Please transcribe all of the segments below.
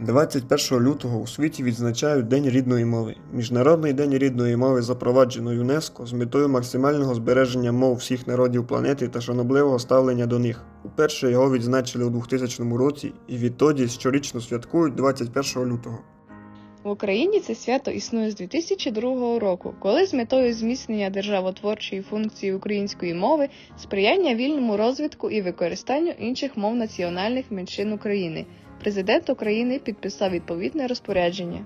21 лютого у світі відзначають День рідної мови. Міжнародний день рідної мови запроваджено ЮНЕСКО з метою максимального збереження мов всіх народів планети та шанобливого ставлення до них. Уперше його відзначили у 2000 році і відтоді щорічно святкують 21 лютого. В Україні це свято існує з 2002 року, коли з метою зміцнення державотворчої функції української мови, сприяння вільному розвитку і використанню інших мов національних меншин України, президент України підписав відповідне розпорядження.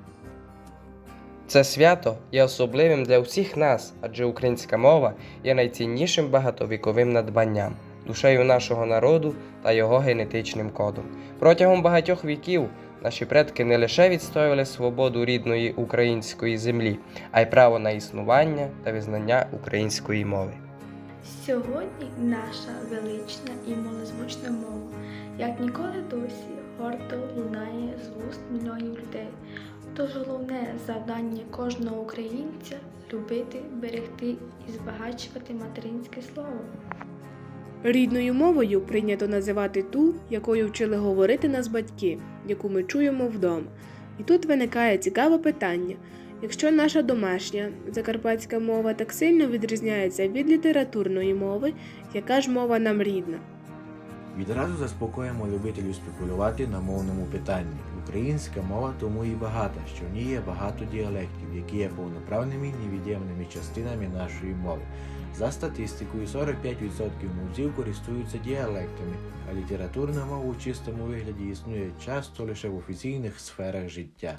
Це свято є особливим для всіх нас, адже українська мова є найціннішим багатовіковим надбанням, душею нашого народу та його генетичним кодом. Протягом багатьох віків наші предки не лише відстоювали свободу рідної української землі, а й право на існування та визнання української мови. Сьогодні наша велична і малозвучна мова, як ніколи досі, гордо лунає з вуст мільйонів людей. Тож головне завдання кожного українця любити, берегти і збагачувати материнське слово. Рідною мовою прийнято називати ту, якою вчили говорити нас батьки, яку ми чуємо вдома. І тут виникає цікаве питання: якщо наша домашня закарпатська мова так сильно відрізняється від літературної мови, яка ж мова нам рідна? Відразу заспокоїмо любителів спекулювати на мовному питанні. Українська мова тому і багата, що в ній є багато діалектів, які є повноправними невід'ємними частинами нашої мови. За статистикою, 45% мовців користуються діалектами, а літературна мова у чистому вигляді існує часто лише в офіційних сферах життя.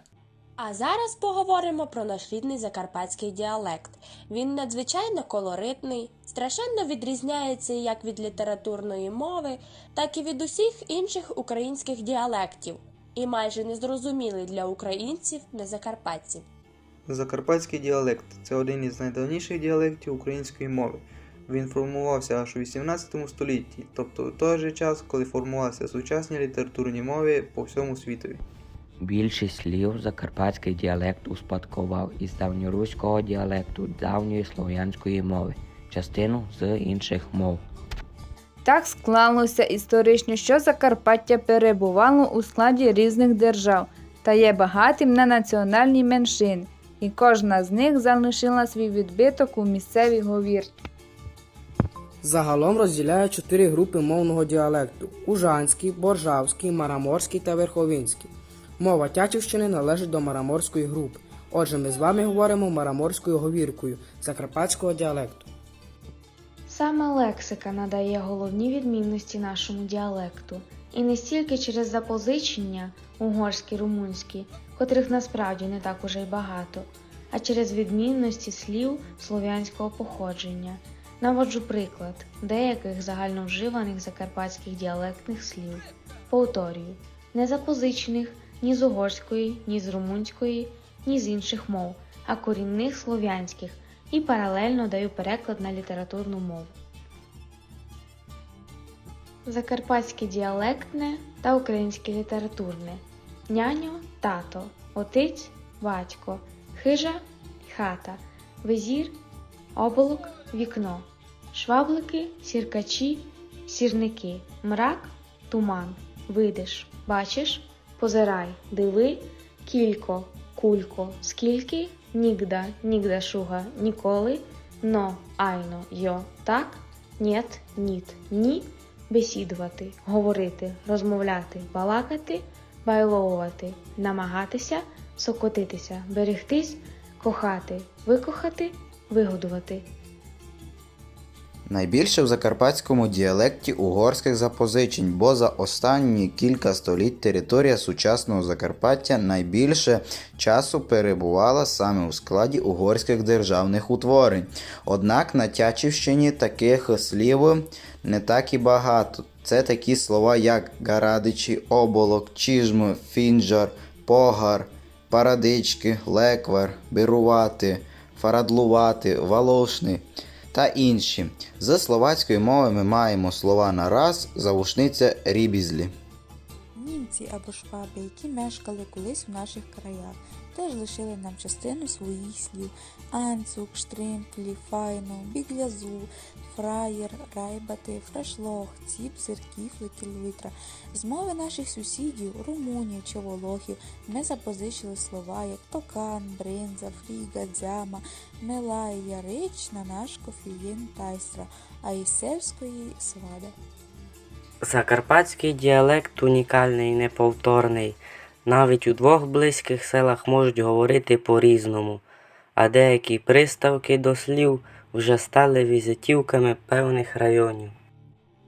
А зараз поговоримо про наш рідний закарпатський діалект. Він надзвичайно колоритний, страшенно відрізняється як від літературної мови, так і від усіх інших українських діалектів, і майже незрозумілий для українців незакарпатців. Закарпатський діалект це один із найдавніших діалектів української мови. Він формувався аж у 18 столітті, тобто в той же час, коли формувалися сучасні літературні мови по всьому світові. Більшість слів закарпатський діалект успадкував із давньоруського діалекту давньої слов'янської мови, частину з інших мов. Так склалося історично, що Закарпаття перебувало у складі різних держав та є багатим на національні меншини, і кожна з них залишила свій відбиток у місцевій говірці. Загалом розділяє чотири групи мовного діалекту: Ужанський, Боржавський, Мараморський та Верховинський. Мова Тячівщини належить до Мараморської групи. Отже, ми з вами говоримо мараморською говіркою закарпатського діалекту. Саме лексика надає головні відмінності нашому діалекту, і не стільки через запозичення угорські румунські, котрих насправді не так уже й багато, а через відмінності слів слов'янського походження. Наводжу приклад деяких загальновживаних закарпатських діалектних слів. Повторюю, не запозичених ні з угорської, ні з румунської, ні з інших мов, а корінних слов'янських, і паралельно даю переклад на літературну мову. Закарпатське діалектне та українське літературне. Няньо тато, отець батько, хижа хата, визір оболок вікно, шваблики сіркачі, сірники, мрак туман, видиш, бачиш, позирай, диви, кілько, кулько, скільки, нігда, нігда шуга, ніколи, но, айно, йо, так, нєт, ніт, ні, бесідувати, говорити, розмовляти, балакати, байловувати, намагатися, сокотитися, берегтись, кохати, викохати, вигодувати. Найбільше в закарпатському діалекті угорських запозичень, бо за останні кілька століть територія сучасного Закарпаття найбільше часу перебувала саме у складі угорських державних утворень. Однак на Тячівщині таких слів не так і багато. Це такі слова, як гарадичі, оболок, чижм, фінджар, погар, парадички, леквар, берувати, фарадлувати, волошни та інші. З словацької мови ми маємо слова нараз, завушниця рібізлі. Німці або шваби, які мешкали колись в наших краях, теж лишили нам частину своїх слів анцук, штримплі, файно, біглязу, фраєр, райбати, фрашлох, ціп, сирків, литра. З мови наших сусідів, румунів чи волохів, ми запозичили слова як токан, бринза, фріга, дзяма, мелай, ярич, нанашко, фієн, тайстра, а із сельської свада. Закарпатський діалект унікальний і неповторний. Навіть у двох близьких селах можуть говорити по-різному, а деякі приставки до слів вже стали візитівками певних районів.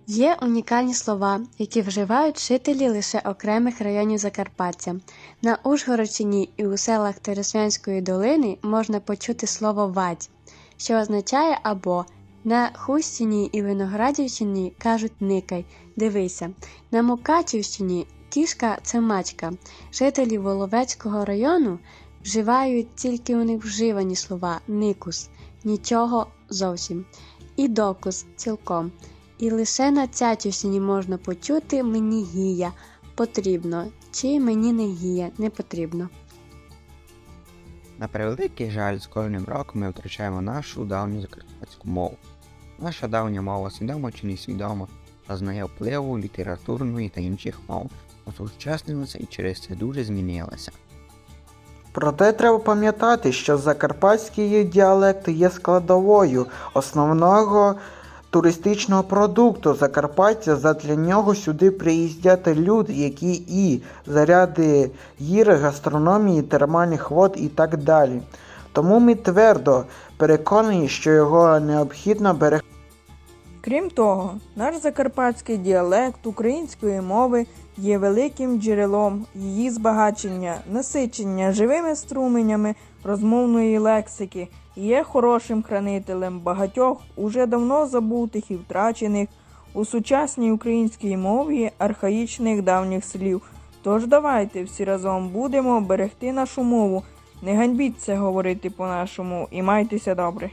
Є унікальні слова, які вживають жителі лише окремих районів Закарпаття. На Ужгородщині і у селах Тересвянської долини можна почути слово вадь, що означає або на Хустіні і Виноградівщині кажуть никай, дивися. На Мукачівщині кішка це мачка. Жителі Воловецького району вживають тільки у них вживані слова никус, нічого зовсім, і докус цілком. І лише на Цятівщині можна почути мені гія потрібно, чи мені не гія не потрібно. На превеликий жаль, з кожним роком ми втрачаємо нашу давню закарпатську мову. Наша давня мова свідомо чи несвідомо зазнає впливу літературної та інших мов, осучаснилася і через це дуже змінилася. Проте треба пам'ятати, що закарпатський діалект є складовою основного туристичного продукту Закарпаття. Задля нього сюди приїздять люди, які і заряди гір, гастрономії, термальних вод і так далі. Тому ми твердо переконані, що його необхідно берегти. Крім того, наш закарпатський діалект української мови є великим джерелом її збагачення, насичення живими струменями розмовної лексики, і є хорошим хранителем багатьох уже давно забутих і втрачених у сучасній українській мові архаїчних давніх слів. Тож давайте всі разом будемо берегти нашу мову. Не ганьбіться говорити по-нашому і майтеся добре.